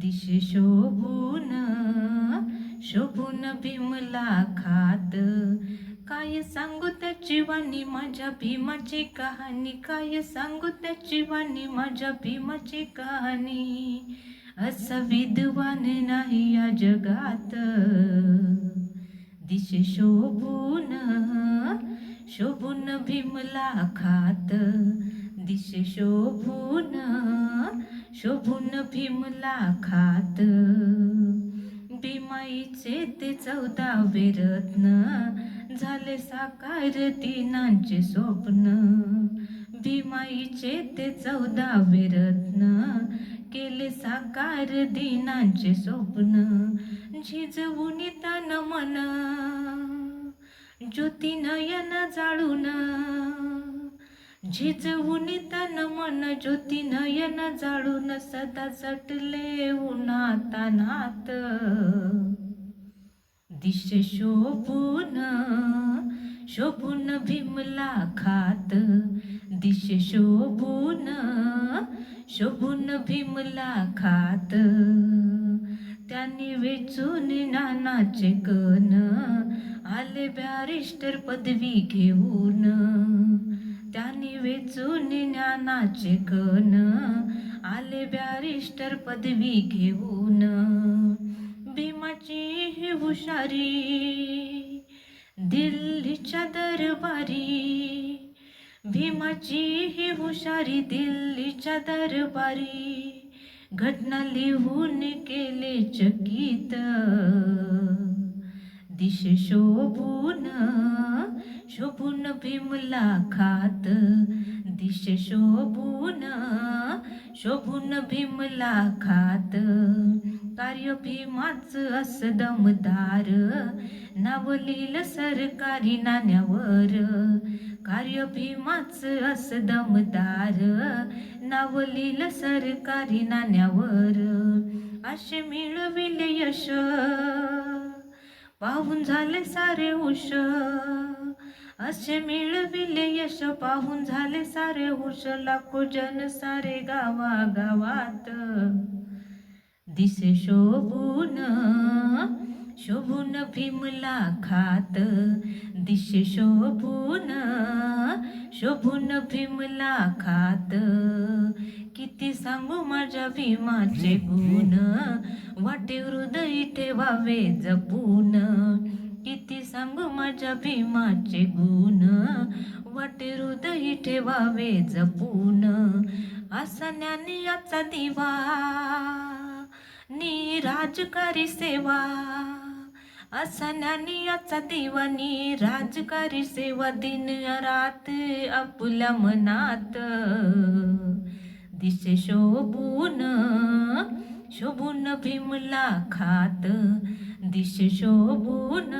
दिशे शोभून शोभून भीमला खात. काय सांगू त्याची वाणी माझ्या भीमाची कहाणी? काय सांगू त्याची वाणी माझ्या भीमाची कहाणी? असा विद्वान नाही या जगात. दिशे शोभून शोभून भीमला खात. दिशे शोभून शोभून भीमला खात. भीमाईचे ते चौदावे रत्न झाले साकार दिनांचे स्वप्न. भीमाईचे ते चौदावे रत्न केले साकार दिनांचे स्वप्न. झिजवून तन मन ज्योती नयन जाळून झिजवून तन मन ज्योती नयन जाळून सदा सटले उन्हातानात दिश शोभून शोभून भीमला खात. दिश शोभून शोभून भीमला खात. त्यांनी वेचून नानाचे कण आले बॅरिस्टर पदवी घेऊन. वेचून ज्ञानाचे कण. आले बॅरिस्टर पदवी घेऊन. भीमाची ही हुशारी. दिल्लीच्या दरबारी. भीमाची ही हुशारी दिल्लीच्या दरबारी. घटना लिहून केले चकित. दिश शोभून शोभून भीमला खात दिश शोभून शोभून भीमला खात. कार्य भीमाच अस दमदार नाव लिहिलं सरकारी नाण्यावर. कार्य भीमाच अस दमदार नाव लिहिलं सरकारी नाण्यावर. असे मिळविले यश पाहून झाले सारे हुश असे मिळविले यश पाहून झाले सारे हुश लाखो जन सारे गावा गावात दिसे शोभून शोभून भीमला खात. दिशे शोभून शोभून भीमला खात. किती सांगू माझ्या भीमाचे गुण. वाटे हृदय ठेवावे जपून. किती सांगू माझ्या भीमाचे गुण? वाटे हृदय ठेवावे जपून. असा ज्ञानियाचा दिवा. नी राजकारी सेवा. असा ज्ञानियाचा दिवा नी राजकारी सेवा दिन रात आपल्या मनात. दिशे शोभून शोभून भीमला खात. दिश शोभून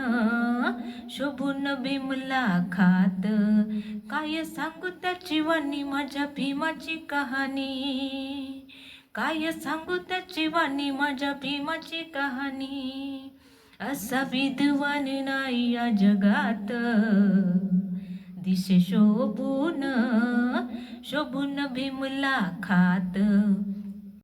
शोभून भीमला खात. काय सांगू त्याची वाणी माझ्या भीमाची कहाणी? काय सांगू त्याची वाणी माझ्या भीमाची कहाणी? असा विद्वान नाही या जगात. दिश शोभून शोभून भीमला खात.